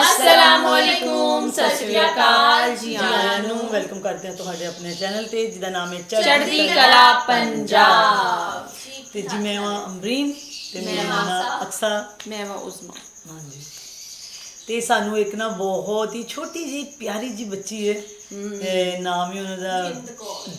ਅਸਲਾਮੁਅਲੈਕੁਮ ਸਤਿ ਸ਼੍ਰੀ ਅਕਾਲ ਜੀ ਸਾਰਿਆਂ ਨੂੰ ਵੈਲਕਮ ਕਰਦੇ ਹਾਂ ਤੁਹਾਡੇ ਆਪਣੇ ਚੈਨਲ ਤੇ ਜਿਹਦਾ ਨਾਮ ਹੈ ਚੜ੍ਹਦੀ ਕਲਾ ਪੰਜਾਬ। ਤੇ ਜੀ ਮੈਂ ਹਾਂ ਅਮਰੀਨ ਤੇ ਮੈਂ ਮੇਰਾ ਹਾਂ ਨਾਮ ਅਕਸਾ। ਮੈਂ ਵਾ ਉਸਮਾ। ਹਾਂਜੀ। ਤੇ ਸਾਨੂੰ ਇੱਕ ਨਾ ਬਹੁਤ ਹੀ ਛੋਟੀ ਜੀ ਪਿਆਰੀ ਜੀ ਬੱਚੀ ਹੈ। ਤੇ ਨਾਮ ਹੀ ਉਹਨਾਂ ਦਾ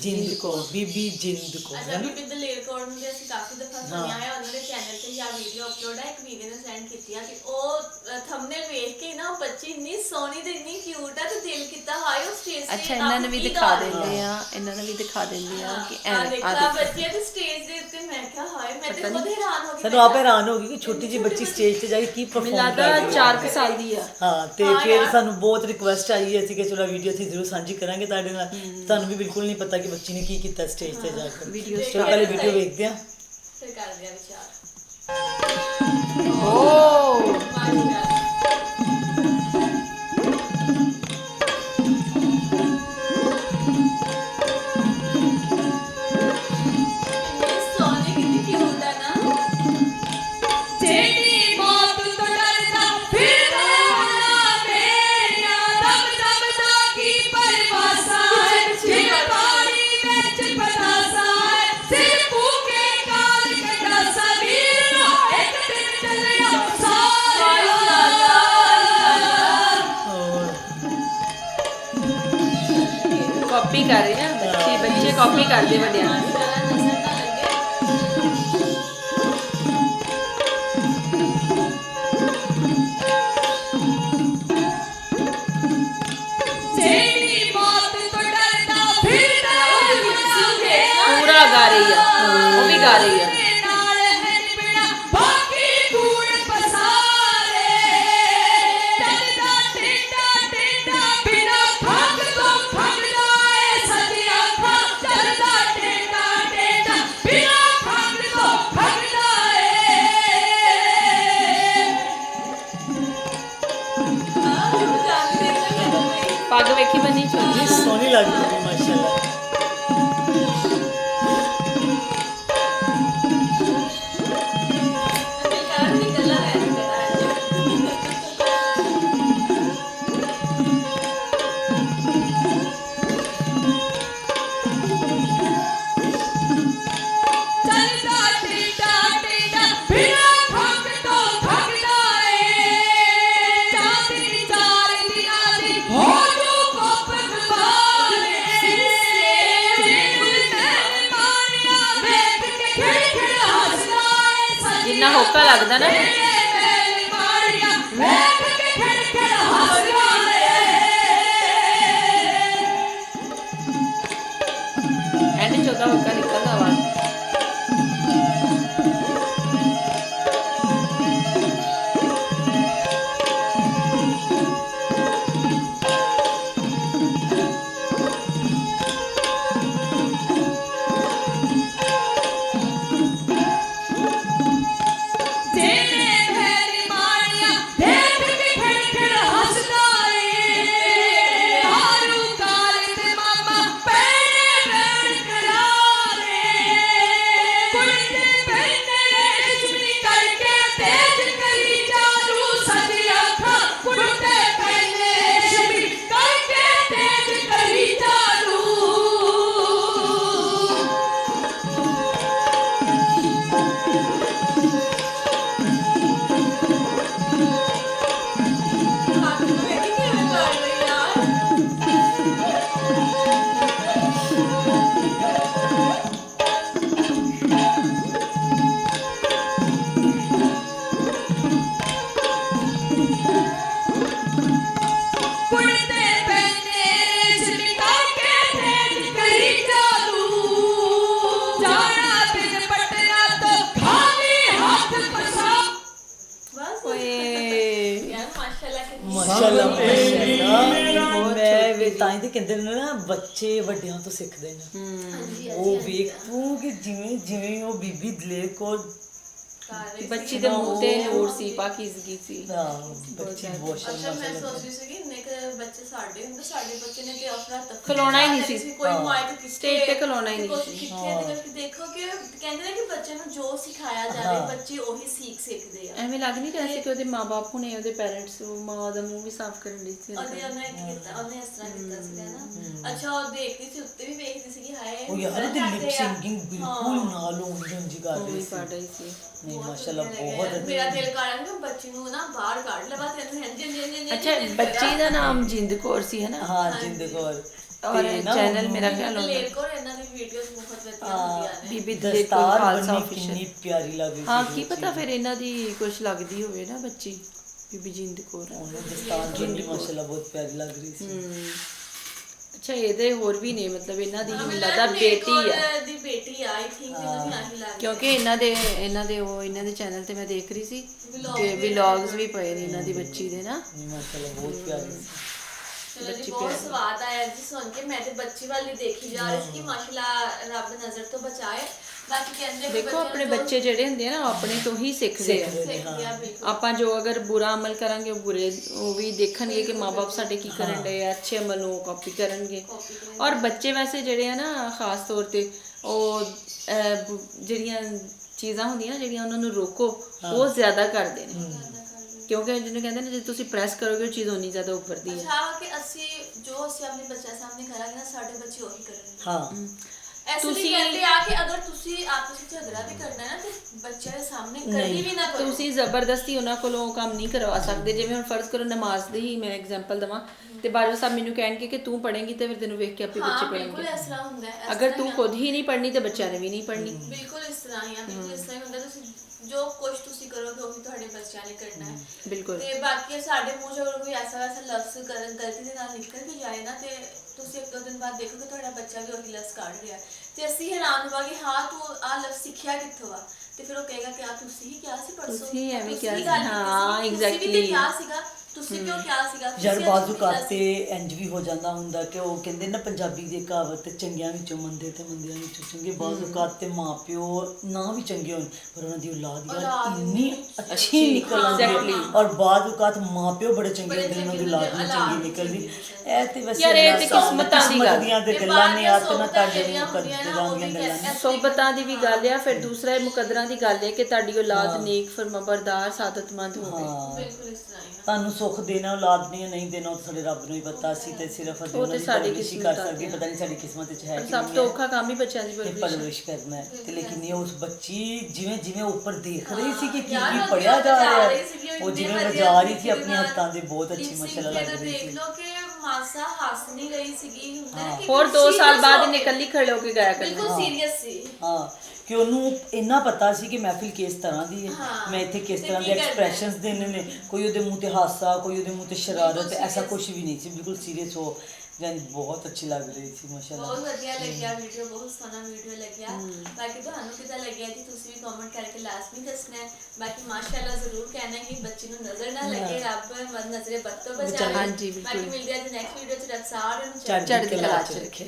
ਜਿੰਦ ਕੌਰ। ਬੀਬੀ ਜਿੰਦ ਕੌਰ ਅੱਛਾ ਬੀਬੀ ਦਲੇਰ ਕੌਰ ਨੂੰ ਤੇ ਅਸੀਂ ਕਾਫੀ ਦਫਾ ਸੁਣਿਆ ਹੈ ਉਹਨਾਂ ਦੇ ਚੈਨਲ ਤੇ ਜਾਂ ਵੀਡੀਓ ਅਪਲੋਡ ਹੈ ਇੱਕ ਵੀਡੀਓ ਨੇ ਸੈਂਡ ਕੀਤੀ ਆ ਕਿ ਉਹ ਥੰਬਨੇਲ ਵੇਖ ਕੇ ਨਾ ਉਹ ਬੱਚੀ ਇੰਨੀ ਸੋਹਣੀ ਤੇ ਇੰਨੀ ਕਿਊਟ ਆ ਤੇ ਦਿਲ ਕੀਤਾ ਹਾਏ ਉਹ ਸਟੇਜ ਤੇ ਅੱਛਾ ਇਹਨਾਂ ਨੂੰ ਵੀ ਦਿਖਾ ਦਿੰਦੇ ਆ ਇਹਨਾਂ ਨੂੰ ਵੀ ਦਿਖਾ ਦਿੰਦੇ ਆ ਕਿ ਐ ਆ ਦੇਖ। ਬੱਚੀ ਤੇ ਸਟੇਜ ਦੇ ਉੱਤੇ ਮੈਂ ਕਿਹਾ ਹਾਏ ਮੈਂ ਤੇ ਖੁਦ ਹੈਰਾਨ ਹੋ ਗਈ ਸਾਨੂੰ ਆਪ ਹੈਰਾਨ ਹੋ ਗਈ ਕਿ ਛੋਟੀ ਜੀ ਬੱਚੀ ਸਟੇਜ ਤੇ ਜਾ ਕੇ ਕੀ ਪਰਫਾਰਮ ਕਰ ਰਹੀ ਹੈ। 4 ਸਾਲ ਦੀ ਆ। ਹਾਂ ਤੇ ਫਿਰ। ਸਾਨੂੰ ਬਹੁਤ ਰਿਕੁਐਸਟ ਆਈ ਹੈ ਅਸੀਂ ਕਿ ਚਲੋ ਵੀਡੀਓ ਅਸੀਂ ਜ਼ਰੂਰ ਸਾਂਝੀ ਕਰਾਂਗੇ ਤੁਹਾਡੇ ਨਾਲ। ਤੁਹਾਨੂੰ ਵੀ ਬਿਲਕੁਲ ਨਹੀਂ ਪਤਾ ਕਿ ਬੱਚੀ ਨੇ ਕੀ ਕੀਤਾ ਸਟੇਜ ਤੇ ਜਾ ਕੇ। ਵੀਡੀਓ ਚਲੋ ਪਹਿਲੇ ਵੀਡੀਓ ਵੇਖਦੇ ਹਾਂ। ਫਿਰ ਕਰਦੇ ਆ ਵਿਚਾਰ। ਓ। ਮਾਸ਼ਾਅੱਲਾ ਕਾਪੀ ਕਰ ਰਹੇ ਆ ਬੱਚੇ ਬੱਚੇ ਕਾਪੀ ਕਰਦੇ ਵੱਡਿਆਂ ਦੀ ਪੂਰਾ ਗਾ ਰਹੀ ਆ ਉਹ ਵੀ ਗਾ ਰਹੀ ਆ। ਏ ਹੋਕਾ ਲੱਗਦਾ ਨਾ ਮਾਸ਼ਾਅੱਲਾ ਕਿੰਨੀ ਮਾਸ਼ਾਅੱਲਾ। ਮਾਸ਼ਾਅੱਲਾ। ਮੈਂ ਵੀ ਤਾਂ ਹੀ ਤੇ ਕਹਿੰਦੇ ਨੇ ਨਾ ਬੱਚੇ ਵੱਡਿਆਂ ਤੋਂ ਸਿੱਖਦੇ ਨੇ। ਹਾਂਜੀ ਉਹ ਵੇਖ ਤੂੰ ਕਿ ਜਿਵੇਂ ਜਿਵੇਂ ਉਹ ਬੀਬੀ ਦਲੇਰ ਕੋ ਕਰ ਰਹੀ ਬੱਚੀ ਦੇ ਮੂੰਹ ਤੇ ਨੂਰ ਸੀ ਪਾਕਿਜ਼ਗੀ ਸੀ। ਬੱਚੀ ਬਹੁਤ ਅੱਛਾ ਮੈਂ ਸੋਚ ਰਹੀ ਸੀ ਕਿ ਕੁ ਬੱਚੇ ਸਾਡੇ ਹੁੰਦੇ ਸਾਡੇ ਬੱਚੇ ਨੇ ਤੇ ਆਪਣਾ ਤੱਕ ਖਿਲਾਉਣਾ ਹੀ ਨਹੀਂ ਸੀ। ਕੋਈ ਮਾਈਕ ਕਿਸ Stage ਤੇ ਖਿਲਾਉਣਾ ਹੀ ਨਹੀਂ ਸੀ। ਕਿੱਥੇ ਤੇ ਦੇਖੋ ਕਿ ਕਹਿੰਦੇ ਨੇ ਕਿ ਬੱਚੇ ਨੂੰ ਜੋ ਸਿਖਾਇਆ ਜਾਵੇ ਬੱਚੇ ਉਹੀ ਸਿੱਖ ਸਿੱਖਦੇ ਆ। ਐਵੇਂ ਲੱਗ ਨਹੀਂ ਰਿਹਾ ਸੀ ਕਿ ਉਹਦੇ ਮਾਪੇ ਹੁਣੇ ਉਹਦੇ ਪੈਰੈਂਟਸ ਮਾਂ ਦਾ ਮੂੰਹ ਵੀ ਸਾਫ਼ ਕਰਨ ਲਈ ਸੀ ਉਹਨੇ ਉਹਨੇ ਕੀ ਕੀਤਾ ਉਹਨੇ ਇਸ ਤਰ੍ਹਾਂ ਕੀਤਾ ਸੀਗਾ ਨਾ। ਅੱਛਾ ਉਹ ਦੇਖਦੀ ਸੀ ਉੱਤੇ ਵੀ ਵੇਖਦੀ ਸੀ ਕਿ ਹਾਏ ਉਹ ਯਾਰ ਦੀ ਲਿਪ। ਸਿੰਗਿੰਗ ਬਿਲਕੁਲ ਨਾਲ ਉਹ ਰਹੀ ਵੀ ਸੀ। ਸੀ। ਨਹੀਂ ਮਾਸ਼ਾਅੱਲਾ। ਬਹੁਤ ਮੇਰਾ ਦਿਲ ਕਰ ਰਿਹਾ ਕਿ ਬੱਚੀ ਨੂੰ ਨਾ ਬਾਹਰ ਕੱਢ ਲਵਾ ਤੇ ਇਹਨੂੰ ਇੰਜ ਇੰਜ ਇੰਜ ਇੰਜ ਅੱਛਾ ਬੱਚੀ ਦਾ ਨਾਮ ਜਿੰਦ ਕੌਰ ਸੀ ਹੈ ਨਾ? ਹਾਂ ਜਿੰਦ ਕੌਰ। ਔਰ ਚੈਨਲ ਮੇਰਾ ਖਿਆਲ ਹੁੰਦਾ ਲੇਟ ਕੋਲ ਇਹਨਾਂ ਦੀ ਵੀਡੀਓਜ਼ ਬਹੁਤ ਵਧੀਆ ਹੁੰਦੀਆਂ ਨੇ। ਬੀਬੀ ਕੌਰ ਦਸਤਾਰ ਖਾਲਸਾ ਕਿੰਨੀ ਪਿਆਰੀ ਲੱਗ ਰਹੀ ਹਾਂ ਕੀ ਪਤਾ ਫਿਰ ਇਹਨਾਂ ਦੀ ਕੁਝ ਲੱਗਦੀ ਹੋਵੇ ਨਾ ਬੱਚੀ ਬੀਬੀ ਜਿੰਦ ਕੌਰ। ਉਹਨੂੰ ਦਸਤਾਰ ਬੰਨੀ ਮਾਸ਼ਾਅੱਲਾ ਬਹੁਤ ਪਿਆਰੀ ਲੱਗ ਰਹੀ ਸੀ। ਅੱਛਾ ਇਹਦੇ ਹੋਰ ਵੀ ਨੇ ਮਤਲਬ ਇਹਨਾਂ ਦੀ ਮੈਨੂੰ ਲੱਗਦਾ ਲੱਗਦਾ ਬੇਟੀ ਆ। ਦੀ ਬੇਟੀ ਆ ਆਈ ਥਿੰਕ ਇਹਨੂੰ ਵੀ ਆਹੀ ਲੱਗ ਕਿਉਂਕਿ ਇਹਨਾਂ ਦੇ ਇਹਨਾਂ ਦੇ ਉਹ ਇਹਨਾਂ ਦੇ ਚੈਨਲ ਤੇ ਮੈਂ ਦੇਖ ਰਹੀ ਸੀ ਕਿ ਵਲੌਗਸ ਵੀ ਪਏ ਨੇ ਇਹਨਾਂ ਦੀ ਬੱਚੀ ਦੇ ਨਾ। ਨਹੀਂ ਮਾਸ਼ਾਅੱਲਾ ਬਹੁਤ ਪਿਆਰੀ ਚਲੋ ਜੀ ਬਹੁਤ। ਸਵਾਦ ਆਇਆ ਜੀ ਸੁਣ ਕੇ। ਮੈਂ ਤੇ ਬੱਚੀ ਵੱਲ ਦੇਖੀ ਜਾ ਰਹੀ ਸੀ ਕਿ ਮਾਸ਼ਾਅੱਲਾ ਰੱਬ ਨਜ਼ਰ ਤੋਂ ਬਚਾਏ। ਬਾਕੀ ਕਹਿੰਦੇ ਕਿ ਦੇਖੋ ਆਪਣੇ ਬੱਚੇ ਜਿਹੜੇ ਹੁੰਦੇ ਆ ਨਾ ਉਹ ਆਪਣੇ ਤੋਂ ਹੀ ਸਿੱਖਦੇ ਆ। ਬਿਲਕੁਲ। ਆਪਾਂ ਜੋ ਅਗਰ ਬੁਰਾ ਅਮਲ ਕਰਾਂਗੇ ਉਹ ਬੁਰੇ ਉਹ ਵੀ ਦੇਖਣਗੇ ਕਿ ਮਾਪੇ ਸਾਡੇ ਕੀ ਕਰਨ ਡਏ ਆ ਅੱਛੇ ਅਮਲ ਨੂੰ ਕਾਪੀ ਕਰਨਗੇ। ਔਰ ਬੱਚੇ ਵੈਸੇ ਜਿਹੜੇ ਆ ਨਾ ਖਾਸ ਤੌਰ ਤੇ ਉਹ ਅਹ, ਬ- ਜਿਹੜੀਆਂ ਚੀਜ਼ਾਂ ਹੁੰਦੀਆਂ ਜਿਹੜੀਆਂ ਉਹਨਾਂ ਨੂੰ ਰੋਕੋ ਉਹ ਜ਼ਿਆਦਾ ਕਰਦੇ ਨੇ। ਕਿਉਂਕਿ ਜਿਹਨੂੰ ਕਹਿੰਦੇ ਨੇ ਜੇ ਤੁਸੀਂ ਪ੍ਰੈਸ ਕਰੋਗੇ ਉਹ ਚੀਜ਼ ਉਨੀ ਜ਼ਿਆਦਾ ਉੱਭਰਦੀ ਹੈ। ਅੱਛਾ ਕਿ ਅਸੀਂ ਜੋ ਅਸੀਂ ਆਪਣੇ ਬੱਚਿਆਂ ਸਾਹਮਣੇ ਕਰਾਂਗੇ ਨਾ ਸਾਡੇ ਬੱਚੇ ਉਹੀ ਕਰਨਗੇ। ਹਾਂ। ਤੁਸੀਂ- ਕਹਿੰਦੇ ਆ ਕਿ ਅਗਰ ਤੁਸੀਂ ਆਪਸ ਵਿੱਚ ਝਗੜਾ ਵੀ ਕਰਨਾ ਹੈ ਨਾ ਤੇ ਬੱਚਿਆਂ ਦੇ ਸਾਹਮਣੇ ਕਦੀ ਵੀ ਨਾ ਕਰੋ। ਤੁਸੀਂ ਜ਼ਬਰਦਸਤੀ ਉਹਨਾਂ ਕੋਲੋਂ ਉਹ ਕੰਮ ਨਹੀਂ ਕਰਵਾ ਸਕਦੇ। ਜਿਵੇਂ ਹੁਣ ਫਰਜ਼ ਕਰੋ ਨਮਾਜ਼ ਦੀ ਹੀ ਮੈਂ ਐਗਜ਼ਾਮਪਲ ਦਵਾਂ ਤੇ ਬਾਜੂ ਸਾਹਿਬ ਮੈਨੂੰ ਕਹਿਣਗੇ ਕਿ ਤੂੰ ਪੜ੍ਹੇਂਗੀ ਤੇ ਫਿਰ ਤੈਨੂੰ ਵੇਖ ਕੇ ਆਪੇ ਹਾਂ ਬੱਚੇ ਬਿਲਕੁਲ ਪੜ੍ਹਨਗੇ। ਇਸ ਤਰ੍ਹਾਂ ਹੁੰਦਾ ਹੈ ਇਸ ਅਗਰ ਤਰ੍ਹਾਂ ਤੂੰ ਹੀ ਆ। ਖੁਦ ਹੀ ਨਹੀਂ ਪੜ੍ਹਨੀ ਤੇ ਬੱਚਿਆਂ ਨੇ ਵੀ ਨਹੀਂ ਪੜ੍ਹਨੀ। ਬਿਲਕੁਲ ਇਸ ਤਰ੍ਹਾਂ ਹੀ ਆ ਬਿਲਕੁਲ ਇਸ ਤਰ੍ਹਾਂ ਹੀ ਹੁੰਦਾ। ਤੁਸੀਂ ਜੋ ਕੁਝ ਤੁਸੀਂ ਕਰੋਗੇ ਉਹ ਵੀ ਤੁਹਾਡੇ ਬੱਚਿਆਂ ਨੇ ਕਰਨਾ ਹੈ। ਬਿਲਕੁਲ। ਤੇ ਬਾਕੀ ਸਾਡੇ ਮੂੰਹ ਚੋਂ ਕੋਈ ਐਸਾ ਵੈਸਾ ਲਫ਼ਜ਼ ਕਰਨ ਗਲਤੀ ਦੇ ਨਾਲ ਨਿਕਲ ਵੀ ਜਾਏ ਨਾ ਤੇ ਤੁਸੀਂ ਇੱਕ ਦੋ ਦਿਨ ਬਾਅਦ ਦੇਖੋਗੇ ਤੁਹਾਡਾ ਬੱਚਾ ਵੀ ਉਹੀ ਲਫ਼ਜ਼ ਕੱਢ ਰਿਹਾ। ਤੇ ਅਸੀਂ ਹੈਰਾਨ ਹੋਵਾਂਗੇ ਹਾਂ ਤੂੰ ਆਹ ਲਫ਼ਜ਼ ਸਿੱਖਿਆ ਕਿੱਥੋਂ ਆ? ਤੇ ਫਿਰ ਉਹ ਕਹੇਗਾ ਕਿ ਆ ਤੁਸੀਂ ਹੀ ਕਿਹਾ ਸੀ ਪਰਸੋਂ। ਤੁਸੀਂ ਐਵੇਂ ਕਿਹਾ ਸੀ, ਹਾਂ, ਸੀ, ਤੁਸੀਂ ਵੀ. ਤੇ ਕਿਹਾ ਸੀਗਾ। ਤੁਸੀਂ ਕਿਉਂ ਕਿਹਾ ਸੀਗਾ? ਯਾਰ ਤੁਸੀਂ ਬਾਜ਼ੂ ਕਿਹਾ ਕਾਤੇ ਇੰਜ ਵੀ ਹੋ ਜਾਂਦਾ ਹੁੰਦਾ ਕਿ ਉਹ ਕਹਿੰਦੇ ਨਾ ਪੰਜਾਬੀ ਦੀ ਕਹਾਵਤ ਚੰਗਿਆਂ ਵਿੱਚੋਂ ਮੰਦੇ ਤੇ ਮੰਦਿਆਂ ਵਿੱਚੋਂ ਚੰਗੇ। ਬਾਜ਼ੂ ਕਾਤੇ ਮਾਪਿਓ ਨਾ ਵੀ ਚੰਗੇ ਹੋਣ ਪਰ ਉਹਨਾਂ ਦੀ ਔਲਾਦ ਯਾਰ ਔਲਾਦ ਇੰਨੀ ਇੰਨੀ ਅੱਛੀ ਨਿਕਲ ਆਉਂਦੀ ਹੈ। exactly. ਔਰ ਬਾਜ਼ੂ ਕਾਤ ਮਾਪਿਓ ਬੜੇ ਚੰਗੇ ਬੜੇ ਹੁੰਦੇ ਨੇ ਉਹਨਾਂ ਦੀ ਚੰਗੇ ਔਲਾਦ ਵੀ ਹੁੰਦੇ, ਚੰਗੀ ਔਲਾਦ ਨਿਕਲਦੀ। ਚੰਗੀ ਇਹ ਤੇ ਵੈਸੇ ਯਾਰ, ਇਹ ਤੇ ਕਿਸਮਤਾਂ ਦੀ ਗੱਲ। ਦੀਆਂ ਤੇ ਤੇ ਗੱਲਾਂ ਨੇ ਬਾਹਰ ਆਤ ਨਾ ਤੁਹਾਡੇ ਜਿਹੜੀਆਂ ਹੁੰਦੀਆਂ ਨਾ, ਉਹ ਵੀ ਸੋਬਤਾਂ ਦੀ ਵੀ ਗੱਲ ਆ ਫਿਰ ਦੂਸਰਾ ਇਹ ਮੁਕੱਦਰਾਂ ਦੀ ਗੱਲ ਹੈ ਕਿ ਤੁਹਾਡੀ ਔਲਾਦ ਨੇਕ ਫਰਮਾਬਰਦਾਰ ਸਾਦਤਮੰਦ ਹੋਵੇ। ਬਿਲਕੁਲ ਇਸ ਤਰ੍ਹਾਂ ਹੀ ਆ। ਤੁਹਾਨੂੰ ਸੁੱਖ ਦੇਣਾ ਔਲਾਦ ਨਹੀਂ ਨਹੀਂ ਦੇਣਾ ਉਹ ਤਾਂ ਸਾਡੇ ਰੱਬ ਨੂੰ ਹੀ ਪਤਾ। ਸੀ ਤੇ ਸਿਰਫ ਅਸੀਂ ਉਹ ਤੇ ਸਾਡੀ ਕਰ ਕਿਸਮਤ ਆ। ਸਕਦੇ ਪਤਾ ਨਹੀਂ ਸਾਡੀ ਕਿਸਮਤ ਵਿੱਚ ਹੈ ਕਿ ਸਭ ਤੋਂ ਔਖਾ ਕੰਮ ਹੀ ਬੱਚਿਆਂ ਦੀ ਤੇ ਪਰਵਰਿਸ਼ ਪਰਵਰਿਸ਼ ਕਰਨਾ ਹੈ। ਤੇ ਲੇਕਿਨ ਇਹ ਉਸ ਬੱਚੀ ਜਿਵੇਂ ਜਿਵੇਂ ਉੱਪਰ ਦੇਖ ਰਹੀ ਸੀ ਕਿ ਕੀ ਕੀ ਪੜਿਆ ਜਾ ਰਿਹਾ ਉਹ ਜਿਵੇਂ ਵਜਾ ਰਹੀ ਸੀ ਆਪਣੇ ਹੱਥਾਂ ਦੇ ਬਹੁਤ ਅੱਛੀ ਮਾਸ਼ਾਅੱਲਾ ਲੱਗ ਤੇ ਰਹੀ ਦੇਖ ਸੀ। ਲਓ ਕਿ ਮਾਸਾ ਹੱਸ ਨਹੀਂ ਰਹੀ ਸੀਗੀ। ਹੁੰਦਾ ਨਾ ਕਿ ਹੋਰ 2 serious ਸਾਲ ਬਾਅਦ ਇਹਨੇ ਇਕੱਲੀ ਖੜੇ ਹੋ ਕੇ ਗਾਇਆ ਕਰਨਾ। ਬਿਲਕੁਲ ਸੀਰੀਅਸ ਸੀ। ਹਾਂ ਕਿ ਉਹਨੂੰ ਇੰਨਾ ਪਤਾ ਸੀ ਕਿ ਮਹਿਫਿਲ ਕਿਸ ਤਰ੍ਹਾਂ ਦੀ ਹੈ। ਹਾਂ। ਮੈਂ ਇੱਥੇ ਕਿਸ ਤੇ ਤਰ੍ਹਾਂ ਕੀ ਦੇ ਕਰਨਾ ਹੈ। ਐਕਸਪ੍ਰੈਸ਼ਨਸ ਦੇਣੇ ਨੇ। ਕੋਈ ਉਹਦੇ ਮੂੰਹ ਤੇ ਹਾਸਾ ਕੋਈ ਉਹਦੇ ਮੂੰਹ ਤੇ ਸ਼ਰਾਰਤ ਬਿਲਕੁਲ ਐਸਾ serious। ਕੁਝ ਵੀ ਨਹੀਂ ਸੀ। ਬਿਲਕੁਲ ਸੀਰੀਅਸ ਹੋ। ਜਨ ਬਹੁਤ ਅੱਛੀ ਲੱਗ ਰਹੀ ਸੀ ਮਾਸ਼ਾਅੱਲਾ। ਬਹੁਤ ਵਧੀਆ ਲੱਗਿਆ ਵੀਡੀਓ ਬਹੁਤ ਸੋਹਣਾ ਵੀਡੀਓ ਲੱਗਿਆ। ਬਾਕੀ ਤੁਹਾਨੂੰ ਕਿਦਾਂ ਲੱਗਿਆ ਜੀ? ਤੁਸੀਂ ਵੀ ਕਮੈਂਟ ਕਰਕੇ ਲਾਜ਼ਮੀ ਦੱਸਣਾ ਹੈ। ਬਾਕੀ ਮਾਸ਼ਾਅੱਲਾ ਜ਼ਰੂਰ ਕਹਿਣਾ ਹੈ ਕਿ ਬੱਚੀ ਨੂੰ ਨਜ਼ਰ ਨਾ ਲੱਗੇ ਰੱਬ ਮਨ ਨਜ਼ਰੇ ਹਾਂਜੀ, ਬਿਲਕੁਲ। ਬਾਕੀ ਮਿਲਦੇ ਆ ਜੀ ਨੈਕਸਟ ਵੀਡੀਓ ਚ ਰੱਬ ਸਾਰਿਆਂ ਨੂੰ ਚੜ੍ਹਦੀ ਚੜ੍ਹਦੀ ਕਲਾ ਕਲਾ ਚ ਚ ਰੱਖਿਆ